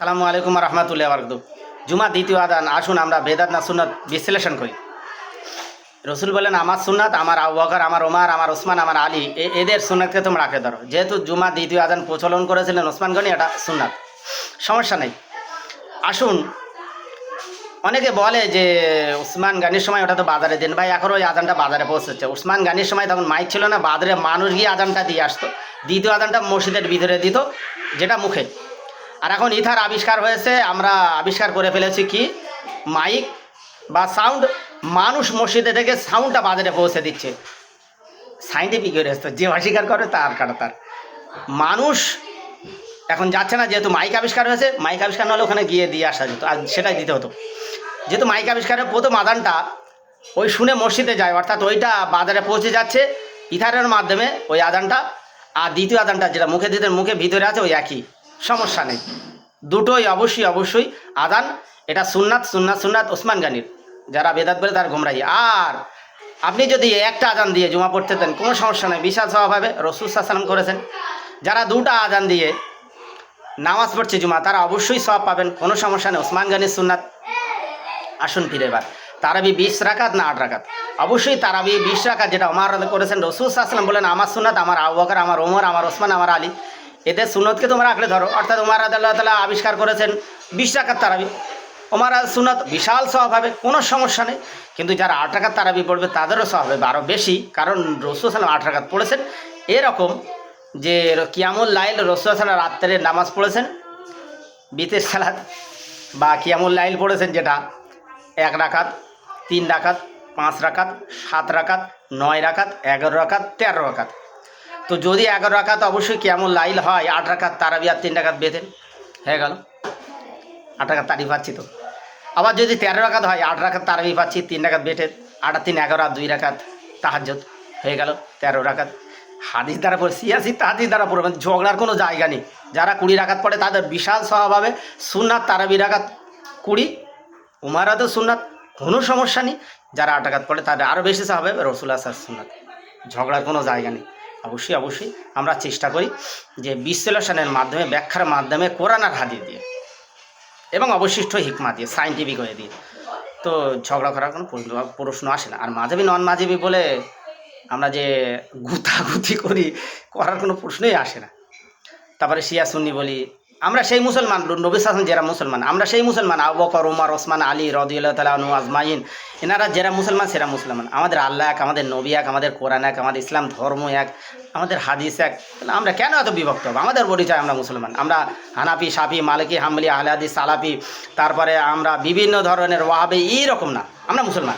সালামু আলাইকুম রহমতুল্লাহ বরকত জুমা দ্বিতীয় আদান, আসুন আমরা বেদাত না সুন্নত বিশ্লেষণ করি। রসুল বলেন, আমার সুন্নাত, আমার আবু আমার ওমার, আমার ওসমান, আমার আলী এদের সুন্নাতকে তোমরা আঁকড়ে ধরো। যেহেতু জুমা দ্বিতীয় আদান প্রচলন করেছিলেন ওসমান গনি, এটা সুন্নাত। সমস্যা নেই। আসুন, অনেকে বলে যে উসমান গানির সময় ওটা তো বাজারে দেন। ভাই, এখন ওই আদানটা বাজারে পৌঁছেছে। উসমান গানির সময় তখন মাইক ছিল না, বাজারে মানুষ গিয়ে আদানটা দিয়ে আসতো। দ্বিতীয় আদানটা মসজিদের ভিতরে দিত, যেটা মুখে। আর এখন ইথার আবিষ্কার হয়েছে, আমরা আবিষ্কার করে ফেলেছি কি? মাইক বা সাউন্ড, মানুষ মসজিদে থেকে সাউন্ডটা বাজারে পৌঁছে দিচ্ছে। সাইন্টিফিক হয়ে যে অস্বীকার করে তার কাটা তার। মানুষ এখন যাচ্ছে না, যেহেতু মাইক আবিষ্কার হয়েছে, মাইক আবিষ্কার না হলে ওখানে গিয়ে দিয়ে আসা যেত, আর সেটাই দিতে হতো। যেহেতু মাইক আবিষ্কারের প্রথম আদানটা ওই শুনে মসজিদে যায়, অর্থাৎ ওইটা বাজারে পৌঁছে যাচ্ছে ইথারের মাধ্যমে ওই আদানটা, আর দ্বিতীয় আদানটা যেটা মুখে দিতে মুখে ভিতরে আছে ওই একই। সমস্যা নেই। দুটোই অবশ্যই অবশ্যই আদান, এটা সুন্নাত সুন্নাত সুন্নাত ওসমান গানির। যারা বেদাত বলে তার ঘুমরাই আর আপনি যদি একটা আজান দিয়ে জমা পড়তে দেন, কোনো সমস্যা নেই, বিশাল স্বভাব রসুল সাল্লাম করেছেন। যারা দুটা আজান দিয়ে নামাজ পড়ছে জুমা, তারা অবশ্যই সব পাবেন, কোনো সমস্যা নেই, ওসমান গানির সুন্নাত। আসুন ফিরে এবার। তারাবি বিশ রাকাত না আট রাকাত? অবশ্যই তারাবি বিশ রাকাত যেটা আমার করেছেন, রসুল আসলাম বলেন, আমার সুন্নাত, আমার আবু আমার ওমর, আমার ওসমান, আমার আলী। এদের সুন্নতকে তোমরা আঁকড়ে ধরো। অর্থাৎ উমার আদাল্লাহ তালা আবিষ্কার করেছেন বিশ রাকাত তারাবি। ওমার আদ সুন্নত বিশাল সব হবে, কোনো সমস্যা নেই। কিন্তু যারা আট রাকাত তারাবি পড়বে, তাদেরও সব হবে আরও বেশি। কারণ রসুল সালাম আট রাকাত পড়েছেন। এরকম যে কিয়ামুল লাইল রসুল সালাম রাত্রে নামাজ পড়েছেন, বিতের সালাদ বা কিয়ামুল লাইল পড়েছেন যেটা এক রাকাত, তিন রাকাত, পাঁচ রাকাত, সাত রাকাত, নয় রাকাত, এগারো রাকাত, তেরো রাকাত। তো যদি এগারো রাকাত অবশ্যই কেমন লাইল হয়, আট রাকাত তারাবি আর তিন রাকাত বেঁধেন হয়ে গেল। আট রাকাত তারিফ পাচ্ছি তো। আবার যদি তেরো রাকাত হয়, আট রাকাত তারাবি পাচ্ছি, তিন রাকাত বেটে আট তিন এগারো আর দুই রাকাত তাহাজ্জত হয়ে গেল তেরো রাকাত। হাদিস দ্বারা পড়ে, সিয়াসি হাদিস দ্বারা পড়বেন ঝগড়ার কোনো জায়গা নেই। যারা কুড়ি রাকাত পড়ে, তাদের বিশাল স্বভাবে হবে, সুন্নাত তারাবি রাকাত কুড়ি উমারাতেও সুন্নাত কোনো সমস্যা নেই। যারা আট রাকাত পড়ে, তাদের আরও বেশি স্বভাব রসুল আসার সুন্নাত। ঝগড়ার কোনো জায়গা নেই। অবশ্যই অবশ্যই আমরা চেষ্টা করি যে বিশ্লেষণের মাধ্যমে, ব্যাখ্যার মাধ্যমে কোরআন আর হাদিস দিয়ে এবং অবশিষ্ট হিকমা দিয়ে সাইন্টিফিক হয়ে দিয়ে। তো ঝগড়া করার কোনো প্রশ্ন- প্রশ্ন আসে না। আর মাঝাবি নন মাঝাবি বলে আমরা যে গুতাগুতি করি, করার কোনো প্রশ্নই আসে না। তারপরে শিয়া সুন্নি বলি আমরা সেই মুসলমান, নবী সাসন যারা মুসলমান, আমরা সেই মুসলমান, আবু বকর, উমর, ওসমান, আলী রদিউল্লাহ তালা আনু আজমাইন, এনারা যারা মুসলমান সেরা মুসলমান। আমাদের আল্লাহ এক, আমাদের নবী এক, আমাদের কোরআন এক, আমাদের ইসলাম ধর্ম এক, আমাদের হাদিস এক। আমরা কেন এত বিভক্ত হব? আমাদের পরিচয় আমরা মুসলমান। আমরা হানাফি, সাফি, মালিকি হামলি আহলাদি, সালাফি, তারপরে আমরা বিভিন্ন ধরনের ওয়াহাবি এইরকম না। আমরা মুসলমান।